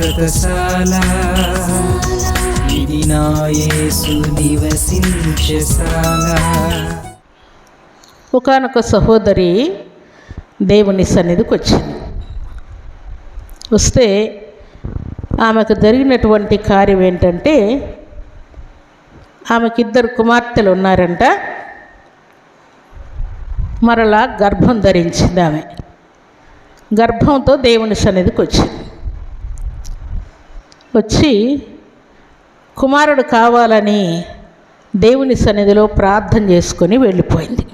శాశ్వతశాల ఇది నా యేసు నివసించశాల ఒకనొక సహోదరి దేవుని సన్నిధికి వచ్చింది. వస్తే ఆమెకు జరిగినటువంటి కార్యం ఏంటంటే ఆమెకి ఇద్దరు కుమార్తెలు ఉన్నారంట. మరలా గర్భం ధరించింది ఆమె. గర్భంతో దేవుని సన్నిధికి వచ్చింది. వచ్చి కుమారుడు కావాలని దేవుని సన్నిధిలో ప్రార్థన చేసుకొని వెళ్ళిపోయింది.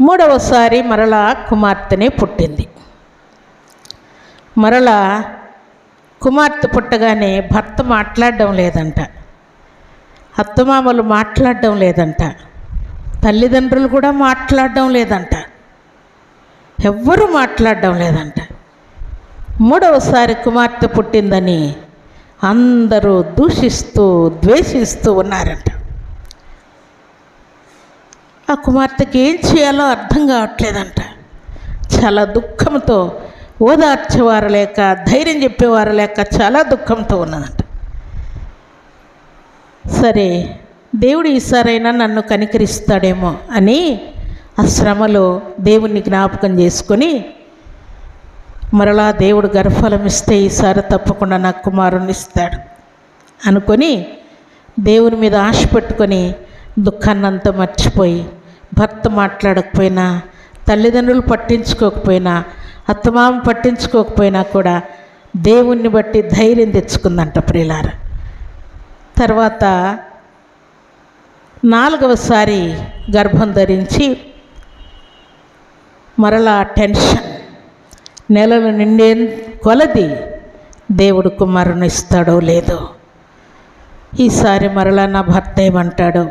మూడవసారి మరలా కుమార్తెనే పుట్టింది. మరలా కుమార్తె పుట్టగానే భర్త మాట్లాడడం లేదంట. అత్తమామలు మాట్లాడడం లేదంట. తల్లిదండ్రులు కూడా మాట్లాడడం లేదంట. ఎవ్వరూ మాట్లాడడం లేదంట. మూడవసారి కుమార్తె పుట్టిందని అందరూ దూషిస్తూ ద్వేషిస్తూ ఉన్నారంట. ఆ కుమార్తెకి ఏం చేయాలో అర్థం కావట్లేదంట. చాలా దుఃఖంతో ఓదార్చేవారు లేక ధైర్యం చెప్పేవారు లేక చాలా దుఃఖంతో ఉన్నదంట. సరే దేవుడు ఈసారైనా నన్ను కనికరిస్తాడేమో అని ఆ శ్రమలో దేవుణ్ణి జ్ఞాపకం చేసుకొని మరలా దేవుడు గర్భఫలం ఇస్తే ఈసారి తప్పకుండా నాకు కుమారుని ఇస్తాడు. అనుకొని దేవుని మీద ఆశ పెట్టుకొని దుఃఖాన్నంతా మర్చిపోయి భర్త మాట్లాడకపోయినా తల్లిదండ్రులు పట్టించుకోకపోయినా అత్తమామ పట్టించుకోకపోయినా కూడా దేవుణ్ణి బట్టి ధైర్యం తెచ్చుకుందంట ప్రియులార. తర్వాత నాలుగవసారి గర్భం ధరించి మరలా టెన్షన్ నెలలు నిండే కొలది? దేవుడు కుమారుని ఇస్తాడో లేదో? ఈసారి మరలా నా భర్త ఏమంటాడో?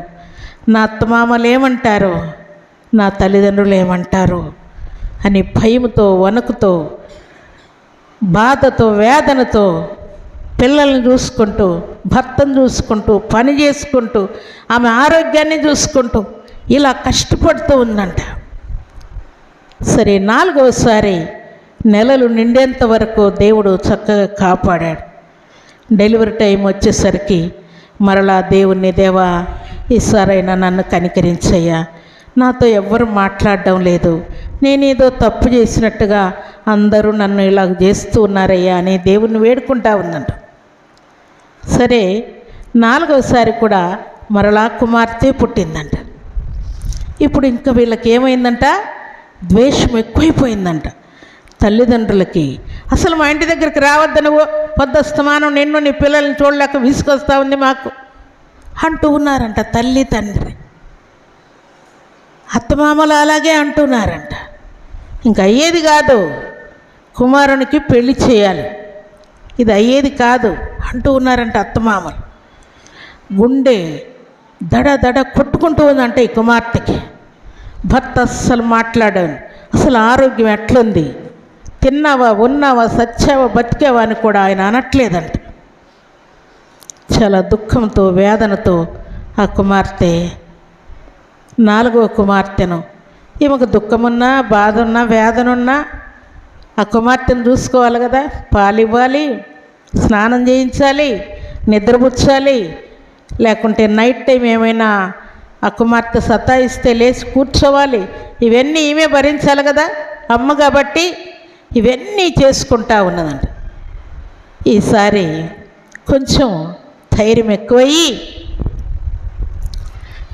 నా అత్తమామలు ఏమంటారు? నా తల్లిదండ్రులు ఏమంటారు? అని భయంతో వణుకుతో బాధతో వేదనతో పిల్లల్ని చూసుకుంటూ భర్తను చూసుకుంటూ పని చేసుకుంటూ ఆమె ఆరోగ్యాన్ని చూసుకుంటూ ఇలా కష్టపడుతూ ఉందంట. సరే నాలుగవసారి నెలలు నిండేంత వరకు దేవుడు చక్కగా కాపాడాడు. డెలివరీ టైం వచ్చేసరికి మరలా దేవుణ్ణి దేవా ఈసారైనా నన్ను కనికరించయ్యా. నాతో ఎవ్వరు మాట్లాడడం లేదు. నేనేదో తప్పు చేసినట్టుగా అందరూ నన్ను ఇలా చేస్తూ ఉన్నారయ్యా అని దేవుణ్ణి వేడుకుంటా ఉందంట సరే నాలుగవసారి కూడా మరలా కుమార్తె పుట్టిందంట. ఇప్పుడు ఇంకా వీళ్ళకి ఏమైందంట? ద్వేషం ఎక్కువైపోయిందంట. తల్లిదండ్రులకి అసలు మా ఇంటి దగ్గరికి రావద్దు నువ్వు పొద్దుస్తమానం నిన్ను నీ పిల్లల్ని చూడలేక విసుకొస్తా ఉంది మాకు అంటూ ఉన్నారంట తల్లి తండ్రి. అత్తమామలు అలాగే అంటున్నారంట. ఇంక అయ్యేది కాదు కుమారునికి పెళ్ళి చేయాలి. ఇది అయ్యేది కాదు అంటూ ఉన్నారంట అత్తమామలు. గుండె దడ దడ కొట్టుకుంటూ ఉందంట ఈ కుమార్తెకి. భర్త అస్సలు మాట్లాడాను. అసలు ఆరోగ్యం ఎట్లుంది? తిన్నావా ఉన్నావా సచ్చావా బతికావా అని కూడా ఆయన అనట్లేదంట. చాలా దుఃఖంతో వేదనతో ఆ కుమార్తె నాలుగవ కుమార్తెను ఈమెకు దుఃఖమున్నా బాధ ఉన్నా వేదనున్నా ఆ కుమార్తెను చూసుకోవాలి కదా పాలు ఇవ్వాలి స్నానం చేయించాలి నిద్రపుచ్చాలి లేకుంటే నైట్ టైం ఏమైనా ఆ కుమార్తె సతాయిస్తే లేచి కూర్చోవాలి ఇవన్నీ ఈమె భరించాలి కదా అమ్మ కాబట్టి ఇవన్నీ చేసుకుంటా ఉన్నదంట. ఈసారి కొంచెం ధైర్యం ఎక్కువయ్యి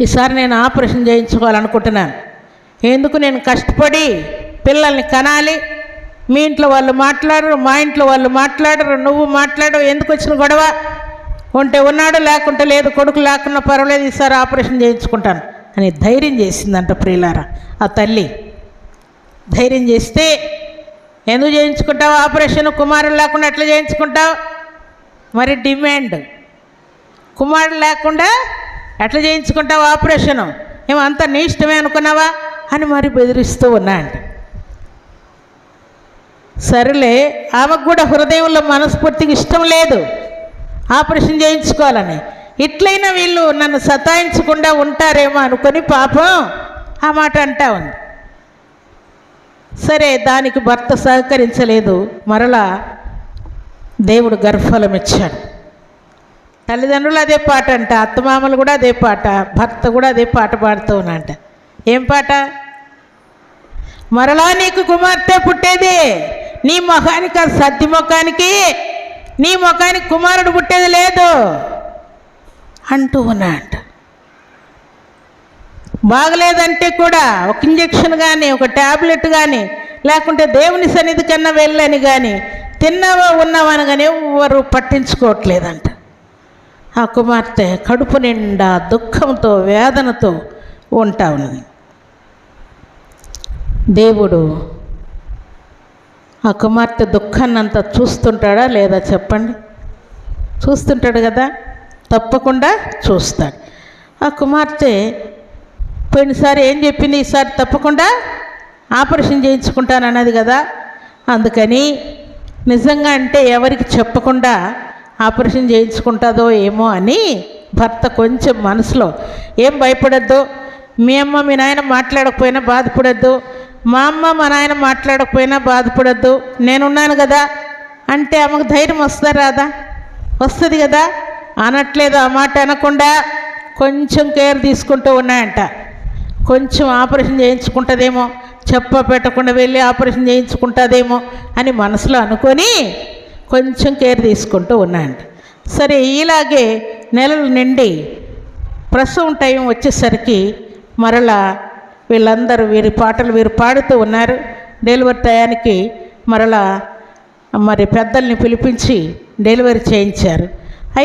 ఈసారి నేను ఆపరేషన్ చేయించుకోవాలనుకుంటున్నాను. ఎందుకు నేను కష్టపడి పిల్లల్ని కనాలి? మీ ఇంట్లో వాళ్ళు మాట్లాడరు మా ఇంట్లో వాళ్ళు మాట్లాడరు నువ్వు మాట్లాడవు ఎందుకు వచ్చిన గొడవ? ఉంటే ఉన్నాడు లేకుంటే లేదు కొడుకు లేకున్నా పర్వాలేదు ఈసారి ఆపరేషన్ చేయించుకుంటాను అని ధైర్యం చేసిందంట ప్రియులారా. ఆ తల్లి ధైర్యం చేస్తే ఎందుకు చేయించుకుంటావు? ఆపరేషన్ కుమారుడు లేకుండా ఎట్లా చేయించుకుంటావు? మరి డిమాండ్. కుమారుడు లేకుండా ఎట్లా చేయించుకుంటావు ఆపరేషను? ఏమో అంత నీ ఇష్టమే అనుకున్నావా? అని మరి బెదిరిస్తూ ఉన్నా సరేలే ఆమెకు కూడా హృదయంలో మనస్ఫూర్తికి ఇష్టం లేదు. ఆపరేషన్ చేయించుకోవాలని. ఇట్లయినా వీళ్ళు నన్ను సతాయించకుండా ఉంటారేమో అనుకొని పాపం ఆ మాట అంటా ఉంది. సరే దానికి భర్త సహకరించలేదు. మరలా దేవుడు గర్భఫలం ఇచ్చాడు తల్లిదండ్రులు అదే పాట అంట అత్తమామలు కూడా అదే పాట భర్త కూడా అదే పాట పాడుతూ ఉన్నంట ఏం పాట? మరలా నీకు కుమార్తె పుట్టేది నీ ముఖానికి ఆ సద్ది ముఖానికి నీ ముఖానికి కుమారుడు పుట్టేది లేదు అంటూ ఉన్నాడు. బాగలేదంటే కూడా ఒక ఇంజెక్షన్ కానీ ఒక ట్యాబ్లెట్ కానీ లేకుంటే దేవుని సన్నిధి కన్నా వెళ్ళని కానీ తిన్నావా ఉన్నావని కానీ ఎవరు పట్టించుకోవట్లేదంట. ఆ కుమార్తె కడుపు నిండా దుఃఖంతో వేదనతో ఉంటా ఉన్నది. దేవుడు ఆ కుమార్తె దుఃఖాన్ని అంతా చూస్తుంటాడా లేదా చెప్పండి? చూస్తుంటాడు కదా తప్పకుండా చూస్తాడు. ఆ కుమార్తె పోయినసారి ఏం చెప్పింది? ఈసారి తప్పకుండా ఆపరేషన్ చేయించుకుంటానన్నది కదా. అందుకని నిజంగా అంటే ఎవరికి చెప్పకుండా ఆపరేషన్ చేయించుకుంటుందో ఏమో అని భర్త కొంచెం మనసులో ఏం భయపడద్దు. మీ అమ్మ మీ నాయన మాట్లాడకపోయినా బాధపడద్దు. మా అమ్మ మా నాయన మాట్లాడకపోయినా బాధపడద్దు. నేనున్నాను కదా. అంటే ఆమెకు ధైర్యం వస్తుందా రాదా? వస్తుంది కదా. అనట్లేదు ఆ మాట అనకుండా కొంచెం కేర్ తీసుకుంటూ ఉన్నాయంట. కొంచెం ఆపరేషన్ చేయించుకుంటుందేమో చెప్ప పెట్టకుండా వెళ్ళి ఆపరేషన్ చేయించుకుంటుందేమో అని మనసులో అనుకొని కొంచెం కేర్ తీసుకుంటూ ఉన్నాయండి సరే ఇలాగే నెలలు నిండి ప్రసవం టైం వచ్చేసరికి మరలా వీళ్ళందరూ వీరి పాటలు వీరు పాడుతూ ఉన్నారు. డెలివరీ టయానికి మరలా మరి పెద్దల్ని పిలిపించి డెలివరీ చేయించారు.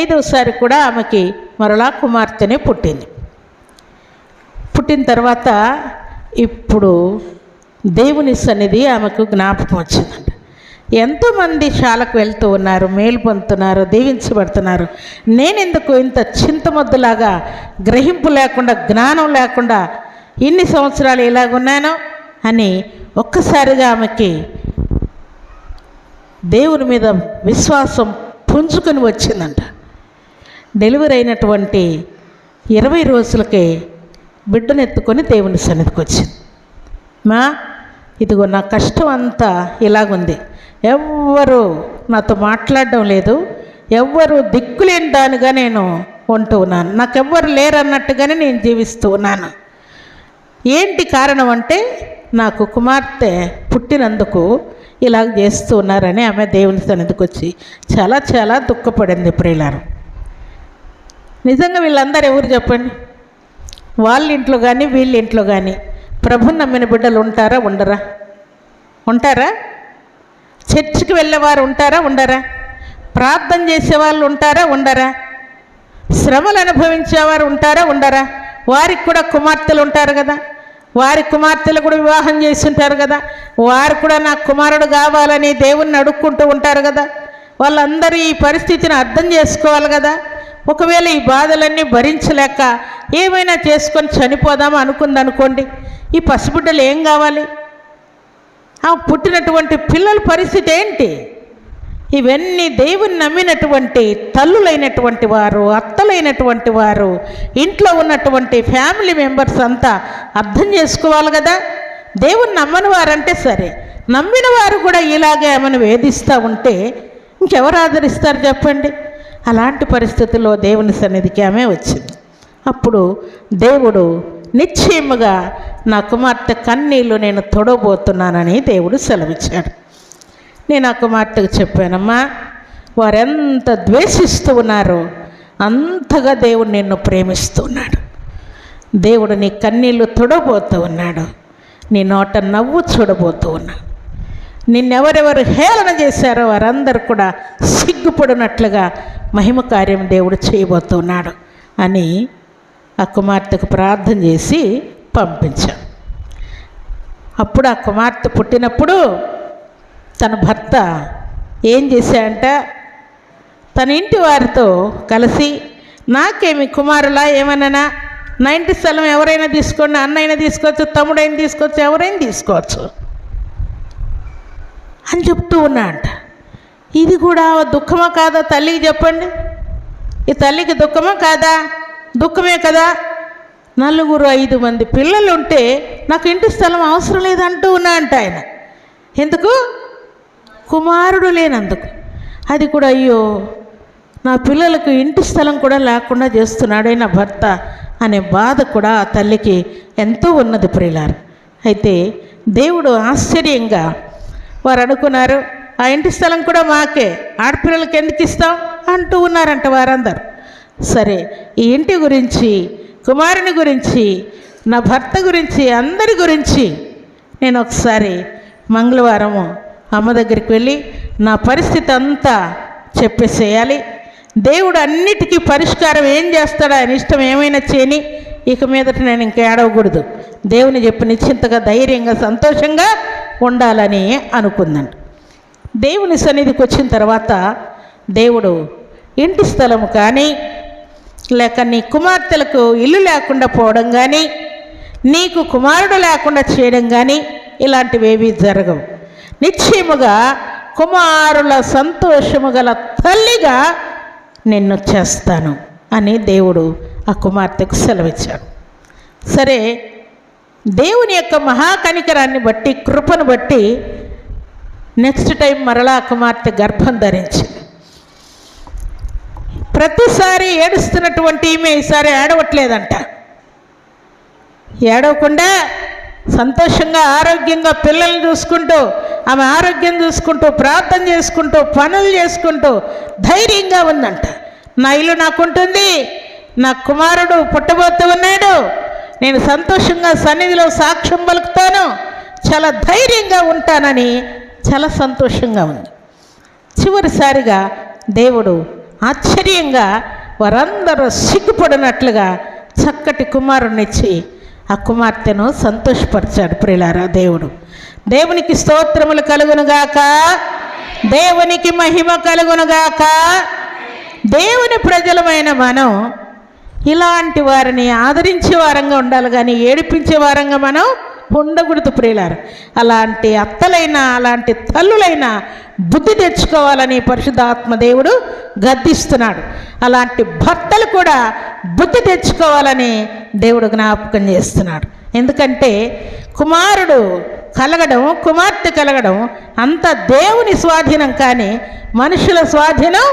ఐదవసారి కూడా ఆమెకి మరలా కుమార్తెనే పుట్టింది. పుట్టిన తర్వాత ఇప్పుడు దేవుని సన్నిధి ఆమెకు జ్ఞాపకం వచ్చిందంట. ఎంతోమంది శాలకు వెళ్తూ ఉన్నారు మేలు పొందుతున్నారు దీవించబడుతున్నారు. నేనెందుకు ఇంత చింతమొద్దులాగా గ్రహింపు లేకుండా జ్ఞానం లేకుండా ఇన్ని సంవత్సరాలు ఇలాగున్నాను అని ఒక్కసారిగా ఆమెకి దేవుని మీద విశ్వాసం పుంజుకొని వచ్చిందంట. డెలివరీ అయినటువంటి ఇరవై రోజులకే బిడ్డనెత్తుకొని దేవుని సన్నిధికి వచ్చింది. మా ఇదిగో నా కష్టం అంతా ఇలాగుంది. ఎవ్వరు నాతో మాట్లాడడం లేదు. ఎవ్వరు దిక్కులేని దానిగా నేను ఉంటూ ఉన్నాను. నాకెవ్వరు లేరన్నట్టుగానే నేను జీవిస్తూ ఉన్నాను. ఏంటి కారణం అంటే నాకు కుమార్తె పుట్టినందుకు ఇలా చేస్తూ ఉన్నారని ఆమె దేవుని సన్నిధికి వచ్చి చాలా చాలా దుఃఖపడింది ప్రియులారు. నిజంగా వీళ్ళందరూ ఎవరు చెప్పండి? వాళ్ళ ఇంట్లో కానీ వీళ్ళ ఇంట్లో కానీ ప్రభు నమ్మిన బిడ్డలు ఉంటారా ఉండరా? ఉంటారా? చర్చికి వెళ్ళేవారు ఉంటారా ఉండరా? ప్రార్థన చేసేవాళ్ళు ఉంటారా ఉండరా? శ్రమలు అనుభవించేవారు ఉంటారా ఉండరా? వారికి కూడా కుమార్తెలు ఉంటారు కదా? వారి కుమార్తెలు కూడా వివాహం చేస్తుంటారు కదా? వారు కూడా నాకు కుమారుడు కావాలని దేవుణ్ణి అడుక్కుంటూ ఉంటారు కదా? వాళ్ళందరూ ఈ పరిస్థితిని అర్థం చేసుకోవాలి కదా? ఒకవేళ ఈ బాధలన్నీ భరించలేక ఏమైనా చేసుకొని చనిపోదాం అనుకుందనుకోండి ఈ పసిబిడ్డలు ఏం కావాలి? ఆ పుట్టినటువంటి పిల్లల పరిస్థితి ఏంటి? ఇవన్నీ దేవుని నమ్మినటువంటి తల్లులైనటువంటి వారు అత్తలైనటువంటి వారు ఇంట్లో ఉన్నటువంటి ఫ్యామిలీ మెంబర్స్ అంతా అర్థం చేసుకోవాలి కదా? దేవుని నమ్మని వారంటే సరే నమ్మిన వారు కూడా ఇలాగే ఆమెను వేధిస్తూ ఉంటే ఇంకెవరు ఆదరిస్తారు చెప్పండి? అలాంటి పరిస్థితుల్లో దేవుని సన్నిధికి ఆమె వచ్చింది. అప్పుడు దేవుడు నిశ్చయముగా నా కుమార్తె కన్నీళ్ళు నేను తొడబోతున్నానని దేవుడు సెలవిచ్చాడు. నేను ఆ కుమార్తెకు చెప్పానమ్మా వారెంత ద్వేషిస్తూ ఉన్నారో అంతగా దేవుడు నిన్ను ప్రేమిస్తున్నాడు. దేవుడు నీ కన్నీళ్ళు తొడబోతూ ఉన్నాడు నీ నోట నవ్వు చూడబోతూ ఉన్నాడు. నిన్నెవరెవరు హేళన చేశారో వారందరూ కూడా సిగ్గుపడినట్లుగా మహిమ కార్యం దేవుడు చేయబోతున్నాడు అని ఆ కుమార్తెకు ప్రార్థన చేసి పంపించాం అప్పుడు ఆ కుమార్తె పుట్టినప్పుడు తన భర్త ఏం చేశాడంట? తన ఇంటి వారితో కలిసి నాకేమి కుమారులా ఏమన్నా? నా ఇంటి స్థలం ఎవరైనా తీసుకోండి అన్నైనా తీసుకోవచ్చు తమ్ముడైనా తీసుకోవచ్చు ఎవరైనా తీసుకోవచ్చు. అని చెప్తూ ఉన్నాడంట. ఇది కూడా దుఃఖమా కాదా? తల్లికి చెప్పండి. ఈ తల్లికి దుఃఖమా కాదా? దుఃఖమే కదా? నలుగురు ఐదు మంది పిల్లలు ఉంటే నాకు ఇంటి స్థలం అవసరం లేదంటూ ఉన్నా అంట ఆయన. ఎందుకు? కుమారుడు లేనందుకు. అది కూడా అయ్యో నా పిల్లలకు ఇంటి స్థలం కూడా లేకుండా చేస్తున్నాడే నా భర్త అనే బాధ కూడా ఆ తల్లికి ఎంతో ఉన్నది ప్రియులారు. అయితే దేవుడు ఆశ్చర్యంగా వారు అనుకున్నారు ఆ ఇంటి స్థలం కూడా మాకే. ఆడపిల్లలకి ఎందుకు ఇస్తాం అంటూ ఉన్నారంట వారందరూ. సరే ఈ ఇంటి గురించి కుమారుని గురించి నా భర్త గురించి అందరి గురించి నేను ఒకసారి మంగళవారము అమ్మ దగ్గరికి వెళ్ళి నా పరిస్థితి అంతా చెప్పేసేయాలి. దేవుడు అన్నిటికీ పరిష్కారం ఏం చేస్తాడో ఆయన ఇష్టం ఏమైనా చేయని ఇక మీదట నేను ఇంకా ఏడవకూడదు. దేవుని చెప్పి నిశ్చింతగా ధైర్యంగా సంతోషంగా ఉండాలని అనుకుందండి. దేవుని సన్నిధికి వచ్చిన తర్వాత దేవుడు ఇంటి స్థలం కానీ లేక నీ కుమార్తెలకు ఇల్లు లేకుండా పోవడం కానీ నీకు కుమారుడు లేకుండా చేయడం కానీ ఇలాంటివేవీ జరగవు. నిశ్చయముగా కుమారుల సంతోషము గల తల్లిగా నిన్ను చేస్తాను అని దేవుడు ఆ కుమార్తెకు సెలవిచ్చాడు. సరే దేవుని యొక్క మహాకనికరాన్ని బట్టి కృపను బట్టి నెక్స్ట్ టైం మరలా కుమార్తె గర్భం ధరించింది. ప్రతిసారి ఏడుస్తున్నటువంటి ఈమె ఈసారి ఏడవట్లేదంట. ఏడవకుండా సంతోషంగా ఆరోగ్యంగా పిల్లల్ని చూసుకుంటూ ఆమె ఆరోగ్యం చూసుకుంటూ ప్రార్థన చేసుకుంటూ పనులు చేసుకుంటూ ధైర్యంగా ఉందంట. నా ఇల్లు నాకుంటుంది నా కుమారుడు పుట్టబోతూ ఉన్నాడు నేను సంతోషంగా సన్నిధిలో సాక్ష్యం పలుకుతాను చాలా ధైర్యంగా ఉంటానని చాలా సంతోషంగా ఉంది. చివరిసారిగా దేవుడు ఆశ్చర్యంగా వారందరూ సిగ్గుపడినట్లుగా చక్కటి కుమారునిచ్చి ఆ కుమార్తెను సంతోషపరిచాడు ప్రిలారా దేవుడు. దేవునికి స్తోత్రములు కలుగునుగాక. దేవునికి మహిమ కలుగునుగాక. దేవుని ప్రజలమైన మనం ఇలాంటి వారిని ఆదరించే వారంగా ఉండాలి కానీ ఏడిపించే వారంగా మనం ఉండకూడదు ప్రియులారు. అలాంటి అత్తలైన అలాంటి తల్లులైన బుద్ధి తెచ్చుకోవాలని పరిశుద్ధాత్మ దేవుడు గద్దిస్తున్నాడు. అలాంటి భర్తలు కూడా బుద్ధి తెచ్చుకోవాలని దేవుడు జ్ఞాపకం చేస్తున్నాడు. ఎందుకంటే కుమారుడు కలగడం కుమార్తె కలగడం అంత దేవుని స్వాధీనం కానీ మనుషుల స్వాధీనం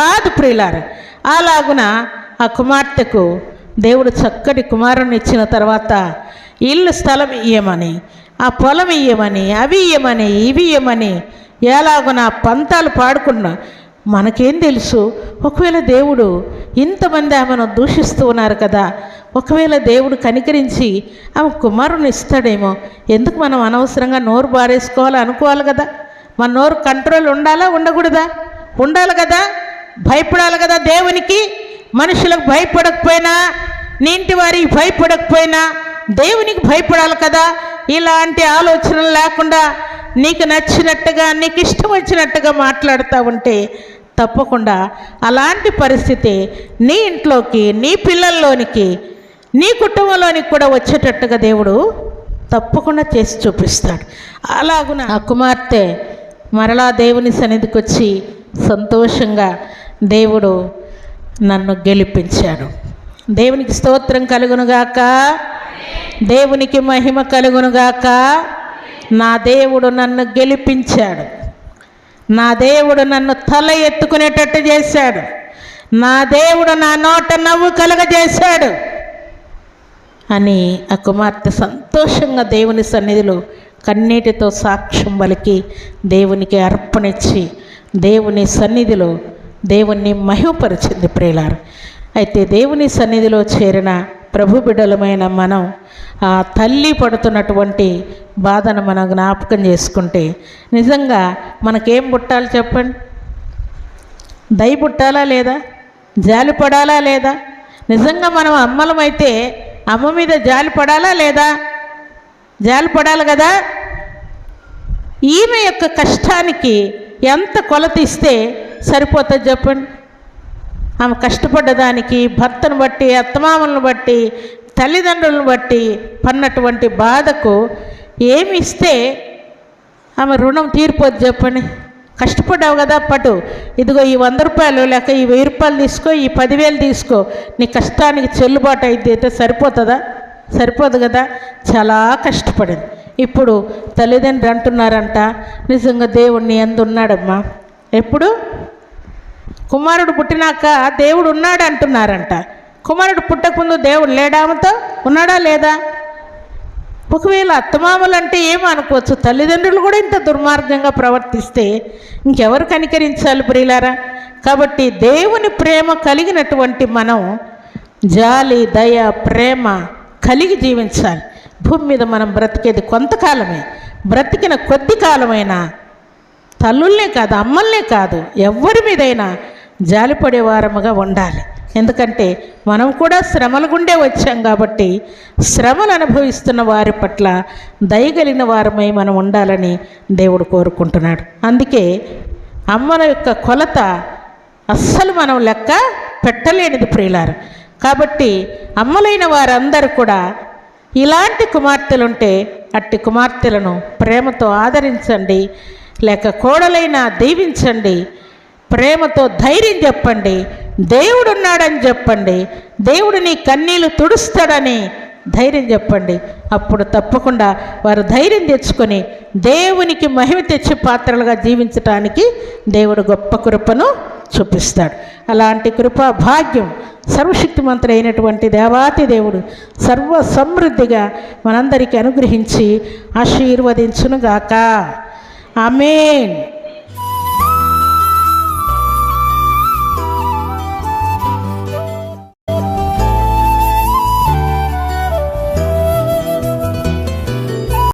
కాదు ప్రియులారు. అలాగున ఆ కుమార్తెకు దేవుడు చక్కటి కుమారుని ఇచ్చిన తర్వాత ఇల్లు స్థలం ఇయ్యమని ఆ పొలం ఇయ్యమని అవి ఇయ్యమని ఇవి ఇయ్యమని ఎలాగున పంతాలు పాడుకున్నా మనకేం తెలుసు? ఒకవేళ దేవుడు ఇంతమంది ఆమెను దూషిస్తూ ఉన్నారు కదా ఒకవేళ దేవుడు కనికరించి ఆమె కుమారుని ఇస్తాడేమో ఎందుకు మనం అనవసరంగా నోరు బారేసుకోవాలి అనుకోవాలి కదా? మన నోరు కంట్రోల్ ఉండాలా ఉండకూడదా? ఉండాలి కదా? భయపడాలి కదా దేవునికి? మనుషులకు భయపడకపోయినా నీ ఇంటి వారికి భయపడకపోయినా దేవునికి భయపడాలి కదా? ఇలాంటి ఆలోచనలు లేకుండా నీకు నచ్చినట్టుగా నీకు ఇష్టం వచ్చినట్టుగా మాట్లాడుతూ ఉంటే తప్పకుండా అలాంటి పరిస్థితి నీ ఇంట్లోకి నీ పిల్లల్లోనికి నీ కుటుంబంలోనికి కూడా వచ్చేటట్టుగా దేవుడు తప్పకుండా చేసి చూపిస్తాడు. అలాగున ఆ కుమార్తె మరలా దేవుని సన్నిధికి వచ్చి సంతోషంగా దేవుడు నన్ను గెలిపించాడు. దేవునికి స్తోత్రం కలుగునుగాక. దేవునికి మహిమ కలుగునుగాక. నా దేవుడు నన్ను గెలిపించాడు. నా దేవుడు నన్ను తల ఎత్తుకునేటట్టు చేశాడు. నా దేవుడు నా నోట నవ్వు కలగజేశాడు. అని ఆ కుమార్తె సంతోషంగా దేవుని సన్నిధిలో కన్నీటితో సాక్ష్యం పలికి దేవునికి అర్పణిచ్చి దేవుని సన్నిధిలో దేవుణ్ణి మహిమపరిచింది ప్రేలారు అయితే దేవుని సన్నిధిలో చేరిన ప్రభు బిడ్డలమైన మనం ఆ తల్లి పడుతున్నటువంటి బాధను మనం జ్ఞాపకం చేసుకుంటే నిజంగా మనకేం పుట్టాలి చెప్పండి? దయ పుట్టాలా లేదా? జాలి పడాలా లేదా? నిజంగా మనం అమ్మలమైతే అమ్మ మీద జాలి పడాలా లేదా? జాలి పడాలి కదా? ఈమె యొక్క కష్టానికి ఎంత కొలత ఇస్తే సరిపోతుంది చెప్పండి? ఆమె కష్టపడ్డదానికి భర్తను బట్టి అత్తమామలను బట్టి తల్లిదండ్రులను బట్టి పన్నటువంటి బాధకు ఏమి ఇస్తే ఆమె రుణం తీరిపోద్ది చెప్పండి. కష్టపడ్డావు కదా పటు. ఇదిగో ఈ వంద రూపాయలు లేక ఈ వెయ్యి రూపాయలు తీసుకో ఈ పదివేలు తీసుకో. నీ కష్టానికి చెల్లుబాటు అయితే అయితే సరిపోతుందా? సరిపోదు కదా? చాలా కష్టపడింది. ఇప్పుడు తల్లిదండ్రులు అంటున్నారంట నిజంగా దేవుణ్ణి ఎందు ఉన్నాడమ్మా. ఎప్పుడు? కుమారుడు పుట్టినాక దేవుడు ఉన్నాడు అంటున్నారంట. కుమారుడు పుట్టకముందు దేవుడు లేడామతో ఉన్నాడా లేదా? ఒకవేళ అత్తమామలు అంటే ఏమో అనుకోవచ్చు. తల్లిదండ్రులు కూడా ఇంత దుర్మార్గంగా ప్రవర్తిస్తే ఇంకెవరు కనికరించాలి ప్రియులారా? కాబట్టి దేవుని ప్రేమ కలిగినటువంటి మనం జాలి దయ ప్రేమ కలిగి జీవించాలి. భూమి మీద మనం బ్రతికేది కొంతకాలమే. బ్రతికిన కొద్ది కాలమైనా తల్లుల్నే కాదు అమ్మల్నే కాదు ఎవరి మీదైనా జాలిపడే వారముగా ఉండాలి. ఎందుకంటే మనం కూడా శ్రమల గుండే వచ్చాం కాబట్టి శ్రమలు అనుభవిస్తున్న వారి పట్ల దయగలిగిన వారమై మనం ఉండాలని దేవుడు కోరుకుంటున్నాడు. అందుకే అమ్మల యొక్క కొలత అస్సలు మనం లెక్క పెట్టలేనిది ప్రియులారు. కాబట్టి అమ్మలైన వారందరూ కూడా ఇలాంటి కుమార్తెలుంటే అట్టి కుమార్తెలను ప్రేమతో ఆదరించండి లేక కోడలైనా దీవించండి ప్రేమతో ధైర్యం చెప్పండి. దేవుడు ఉన్నాడని చెప్పండి. దేవుడు నీ కన్నీళ్ళు తుడుస్తాడని ధైర్యం చెప్పండి. అప్పుడు తప్పకుండా వారు ధైర్యం తెచ్చుకొని దేవునికి మహిమ తెచ్చే పాత్రలుగా జీవించటానికి దేవుడు గొప్ప కృపను చూపిస్తాడు. అలాంటి కృపా భాగ్యం సర్వశక్తిమంతుడు అయినటువంటి దేవాతి దేవుడు సర్వ సమృద్ధిగా మనందరికీ అనుగ్రహించి ఆశీర్వదించునుగాక. ఆమెన్.